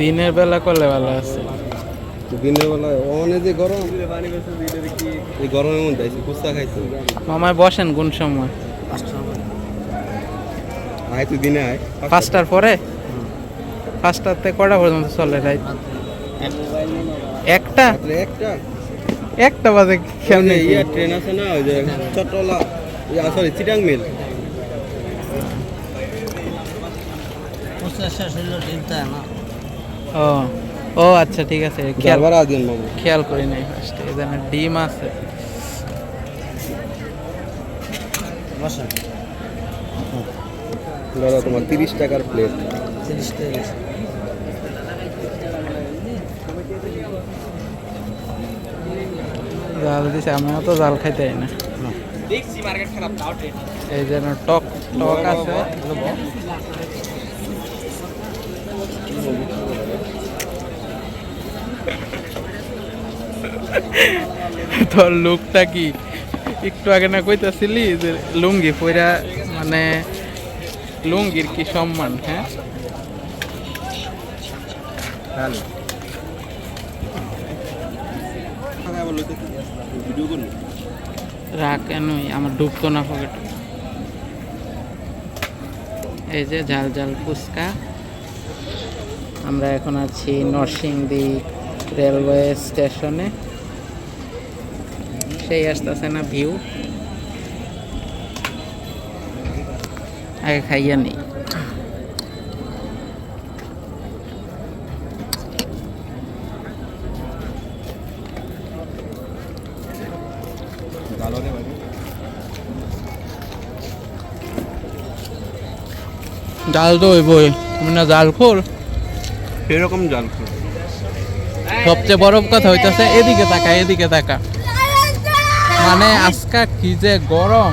দিনের বেলা করলে ভালো আছে। দিনের বেলায় অনেক যে গরম এই গরমের মধ্যে আইসি কুস্তা খাইছি। মামায় বসেন কোন সময়? আয় তুই দিনে আয়। পাঁচটার পরে? পাঁচটাতে কটা পর্যন্ত চলে রাইত? একটা? একটা? একটা বাজে কেমনে ইয়ে ট্রেন আছে না ওই যে চট্টলা সরি চিটাং মিল ও ও আচ্ছা ঠিক আছে খেয়াল খেয়াল করি নাই ফার্স্টে এখানে ডিম আছে। দাদা তোমার তিরিশ টাকার প্লেট জাল দিছে আমিও তো জাল খাইতে না। এই যেন টক টক আছে। তোর লুকটা কি? একটু আগে না কইতাছিলি যে লুঙ্গি পইরা মানে লুঙ্গির কি সম্মান হ্যাঁ? রাখ কেনই আমার ঢুকতো না পকেট। এই যে ঝাল ঝাল ফুচকা। আমরা এখন আছি নরসিংদী রেলওয়ে স্টেশনে। সেই আসতেছে না ভিউ আগে খাইয়া নেই জাল তো হইবই। তুমি না জাল খোর সেরকম জাল খাও। সবচেয়ে বড় কথা হইতাছে এদিকে তাকা এদিকে তাকা। মানে আজকে কি যে গরম।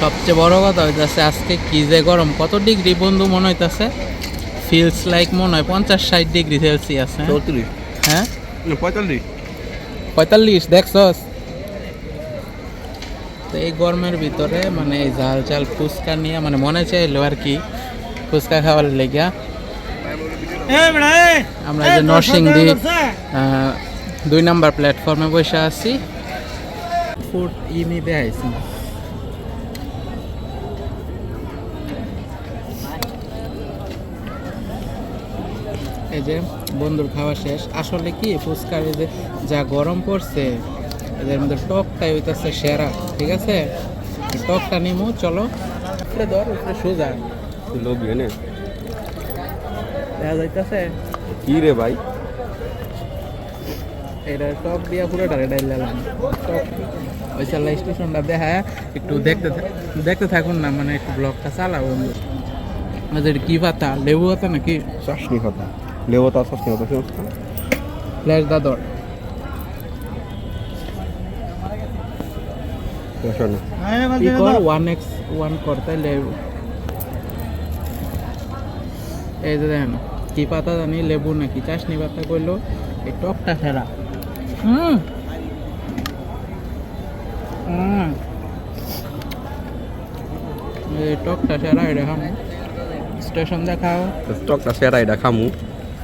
সবচেয়ে বড় কথা হইতেছে, আজকে কি যে গরম। কত ডিগ্রি বন্ধু মনে হইতাছে? ফিলস লাইক মনে হয় পঞ্চাশ ষাট ডিগ্রি সেলসিয়াস হ্যাঁ? চৌত্রিশ। হ্যাঁ? পঁয়তাল্লিশ। পঁয়তাল্লিশ দেখছস? তো এই গরমের ভিতরে মানে এই ঝাল ঝাল ফুচকা নিয়ে মানে মনে চাইলো আর কি ফুচকা খাওয়ার লেগা আমরা যে নরসিংদী আহ, দুই নাম্বার প্ল্যাটফর্মে বসে আছি। ফুড ই নিতে এই যে বন্ধুর খাওয়া শেষ আসলে কি ফুচকার এই যে যা গরম পড়ছে এদের মধ্যে টকটাই হইতেছে সেরা ঠিক আছে? টকটা নিমু চলো। উপরে ধর উপরে সোজা। লোক এনে দেখা যাইতেছে। কি রে ভাই? এটা টক দিয়া পুরো ডালে ডাইলাম টক। ওই চাল্লা স্টেশনটা দেখা একটু দেখতে দেখতে থাকুন না মানে একটু ব্লগটা চালাও বন্ধু। আমাদের কি পাতা? লেবু পাতা নাকি? চাষনি কথা লেবতা চাষনি কথা শুনছ ফ্ল্যাশ দাদর শোনো কি কর ওয়ান এক্স ওয়ান কর তাইলে এই যে দেখেন কি পাতা জানি লেবু নাকি? চাষনি পাতা করল এই টকটা ফেরা হুম। হুম। এই টকটা সেরা এটা খামো। স্টেশন দেখাও। স্টকটা সেরা এটা খামু।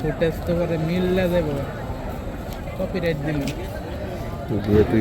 ফুটেজ তো করে মিললে দেব কপিরাইট দিল দিয়ে তুই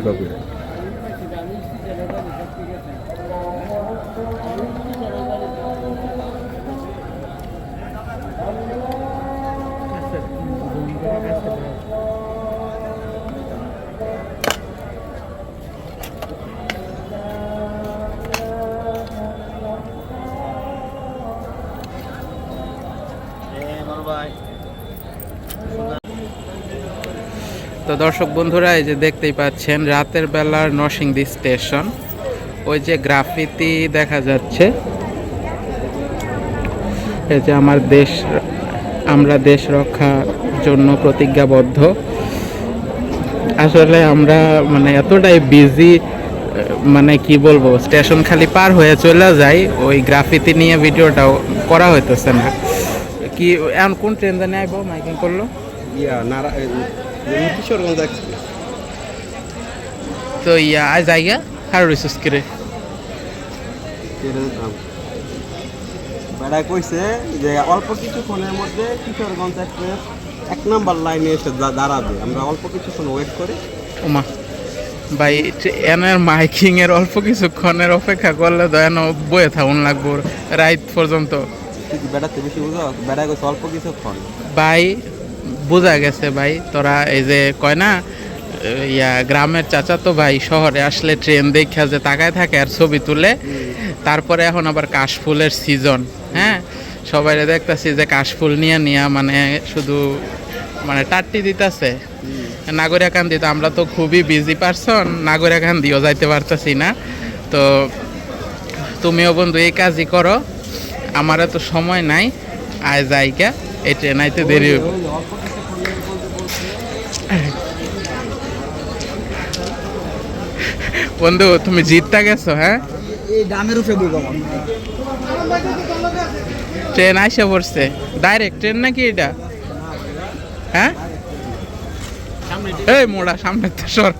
তো দর্শক বন্ধুরা, এই যে দেখতেই পাচ্ছেন, রাতের বেলার নরসিংদি স্টেশন। ওই যে গ্রাফিতি দেখা যাচ্ছে। এই যে আমার দেশ, আমরা দেশ রক্ষা জন্য প্রতিজ্ঞাবদ্ধ। আসলে আমরা মানে এতটাই বিজি মানে কি বলব, স্টেশন খালি পার হয়ে চলে যায়, ওই গ্রাফিতি নিয়ে ভিডিওটাও করা হইতেছে না। কি এখন কোন ট্রেন জানি আইব? মাইকিং করল? ইয়া কিশোরগঞ্জ তো ইয়া জায়গা আর রইছিস কিরে? বেড়ায় কইছে যে অল্প কিছুক্ষণের মধ্যে কিশোরগঞ্জ এক্সপ্রেস এক নাম্বার লাইনে এসে দাঁড়াবে। আমরা অল্প কিছুক্ষণ ওয়েট করে। ওমা ভাই এনের মাইকিং এর অল্প কিছুক্ষণের অপেক্ষা করলে তো এন বয়ে থাকুন লাগবো রাইত পর্যন্ত। তুই বেড়াতে বেশি বুঝো? বেড়ায় কইছে অল্প কিছুক্ষণ। ভাই বোঝা গেছে ভাই তোরা এই যে কয় না ইয়া গ্রামের চাচা তো ভাই শহরে আসলে ট্রেন দেখা যে তাকায় থাকে আর ছবি তুলে তারপরে এখন আবার কাশফুলের সিজন হ্যাঁ? সবাই দেখতাছি যে কাশফুল নিয়ে নিয়ে মানে শুধু মানে টাট্টি দিতেছে। নাগরিকান্দি তো আমরা তো খুবই বিজি পারসন নাগরিকান্দিও যাইতে পারতেছি না। তো তুমিও বন্ধু এই কাজই করো। আমার এত সময় নাই আয় যাইকা এই ট্রেন আইতে দেরি হইব। বন্ধু তুমি জিততা গেছো হ্যাঁ? ট্রেন আইসা পড়ছে। ডাইরেক্ট ট্রেন নাকি এটা? হ্যাঁ? এই মোড়া সামনে তো সর।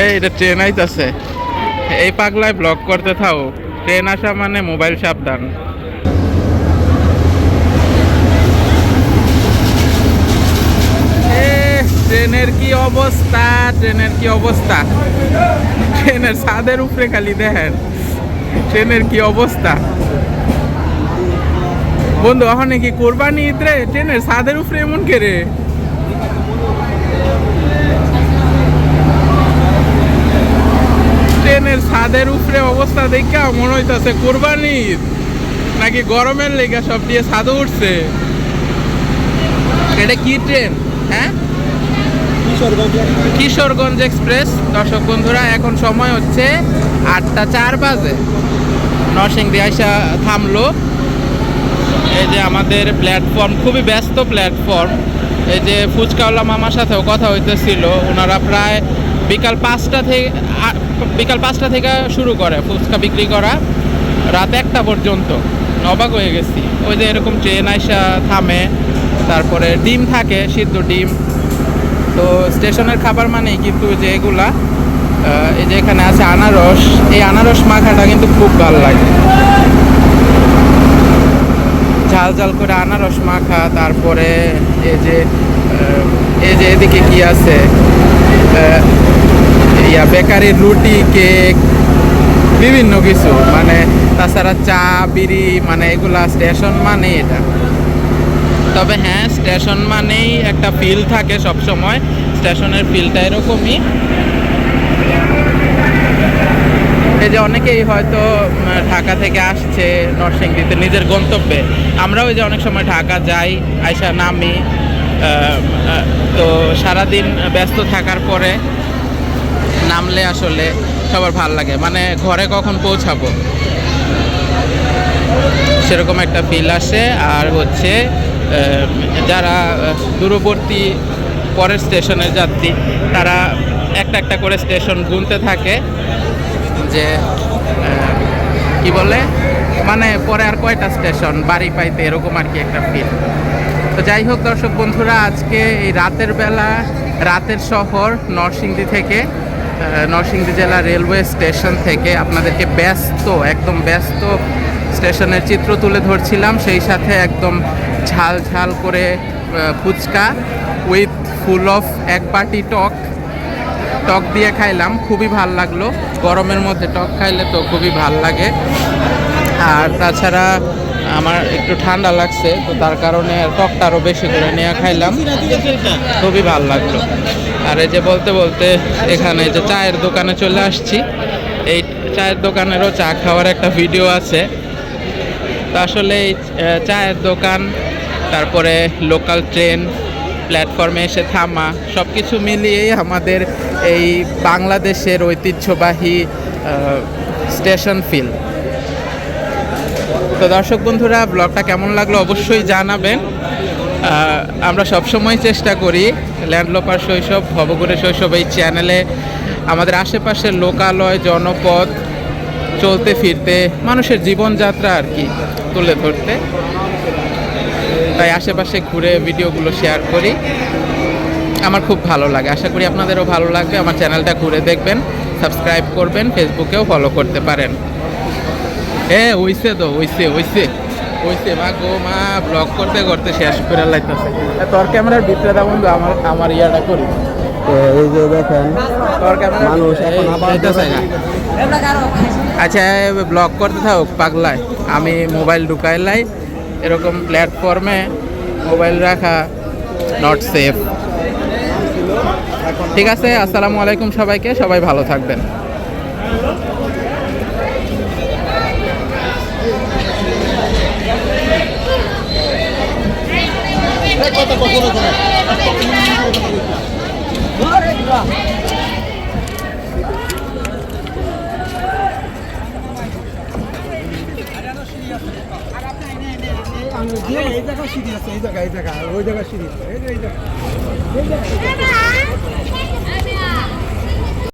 এই, এটা ট্রেন আইতাছে। এই পাগলায় ব্লক করতে থাও। ট্রেন আসা মানে মোবাইল সাবধান। ট্রেনের কি অবস্থা? ট্রেনের কি অবস্থা? ট্রেনের ছাদের উপরে খালি দেখেন। ট্রেনের কি অবস্থা? বন্ধু ওখানে কি কোরবানি রে ট্রেনের ছাদের উপরে এমন কে রে ট্রেনের ছাদের উপরে অবস্থা দেখা মনে হইতাছে কোরবানি নাকি গরমের লেগে সব দিয়ে ছাদে উঠছে। এটা কি ট্রেন? হ্যাঁ? কিশোরগঞ্জ। কিশোরগঞ্জ এক্সপ্রেস। দর্শক বন্ধুরা এখন সময় হচ্ছে আটটা চার বাজে। নরসিংদী আইসা থামলো। এই যে আমাদের প্ল্যাটফর্ম খুবই ব্যস্ত প্ল্যাটফর্ম। এই যে ফুচকাওয়ালা মামার সাথেও কথা হইতেছিল ওনারা প্রায় বিকাল পাঁচটা থেকে বিকাল পাঁচটা থেকে শুরু করে ফুচকা বিক্রি করা, রাত একটা পর্যন্ত। অবাক হয়ে গেছি। ওই যে এরকম ট্রেন আইসা থামে, তারপরে ডিম থাকে, সিদ্ধ ডিম। তো স্টেশনের খাবার মানেই কিন্তু যে এগুলা এই যে এখানে আছে আনারস, এই আনারস মাখাটা কিন্তু খুব ভালো লাগে। ঝাল ঝাল করে আনারস মাখা, তারপরে এই যে এই যে এদিকে কি আছে ইয়া বেকারির রুটি, কেক, বিভিন্ন কিছু। মানে তাছাড়া চা, বিড়ি মানে এগুলা স্টেশন মানে এটা। তবে হ্যাঁ স্টেশন মানেই একটা ফিল থাকে সব সময় স্টেশনের ফিলটা এরকমই। এই যে অনেকেই হয়তো ঢাকা থেকে আসছে নরসিংদীতে নিজের গন্তব্যে। আমরাও যে অনেক সময় ঢাকা যাই, আইসা নামি। তো সারাদিন ব্যস্ত থাকার পরে নামলে আসলে সবার ভালো লাগে। মানে ঘরে কখন পৌঁছাবো? সেরকম একটা ফিল আসে। আর হচ্ছে যারা দূরবর্তী পরের স্টেশনের যাত্রী, তারা একটা একটা করে স্টেশন গুনতে থাকে। যে কি বলে? মানে পরে আর কয়টা স্টেশন? বাড়ি পাইতে এরকম আর কি একটা ফিল তো যাই হোক দর্শক বন্ধুরা, আজকে এই রাতের বেলা, রাতের শহর নরসিংদী থেকে নরসিংদী জেলা রেলওয়ে স্টেশন থেকে আপনাদেরকে ব্যস্ত, একদম ব্যস্ত স্টেশনের চিত্র তুলে ধরছিলাম। সেই সাথে একদম ঝাল ঝাল করে ফুচকা উইথ ফুল অফ এক বাটি টক। টক দিয়ে খাইলাম, খুবই ভালো লাগল। গরমের মধ্যে টক খাইলে তো খুবই ভালো লাগে। আর তাছাড়া আমার একটু ঠান্ডা লাগছে, তো তার কারণে টকটা আরও বেশি করে নিয়ে খাইলাম। খুবই ভালো লাগল। আর এই যে বলতে বলতে এখানে যে চায়ের দোকানে চলে আসছি। এই চায়ের দোকানেরও চা খাওয়ার একটা ভিডিও আছে। তো আসলে এই চায়ের দোকান, তারপরে লোকাল ট্রেন, প্ল্যাটফর্মে এসে থামা সব কিছু মিলিয়েই আমাদের এই বাংলাদেশের ঐতিহ্যবাহী স্টেশন ফিল। তো দর্শক বন্ধুরা ব্লগটা কেমন লাগল অবশ্যই জানাবেন। আমরা সবসময় চেষ্টা করি ল্যান্ডলোপার শৈশব ভবগুড়ে শৈশব এই চ্যানেলে আমাদের আশেপাশের লোকালয়, জনপদ, চলতে ফিরতে, মানুষের জীবনযাত্রা আর কি তুলে ধরতে। তাই আশেপাশে ঘুরে ভিডিওগুলো শেয়ার করি। আমার খুব ভালো লাগে। আশা করি আপনাদেরও ভালো লাগবে। আমার চ্যানেলটা ঘুরে দেখবেন সাবস্ক্রাইব করবেন ফেসবুকেও ফলো করতে পারেন। এ ওইসে তো ওইসে ওইসে। ওইসে মা গো মা ব্লগ করতে করতে শেষ করে লাইতেছে। তোর ক্যামেরার ভিতরে দা বন্ধু আমার আমার ইয়াটা করি। এই যে দেখেন তোর ক্যামেরা মানুষ এখন আবার আচ্ছা ব্লগ করতে থাকুক পাগলায়। আমি মোবাইল ঢুকাই ঢুকাইলাই এরকম প্ল্যাটফর্মে মোবাইল রাখা নট সেফ ঠিক আছে আসসালামু আলাইকুম সবাইকে সবাই ভালো থাকবেন। ಕಳಿಸಿದ್ದೀನಿ ಹೇಗೆ ಇದೆ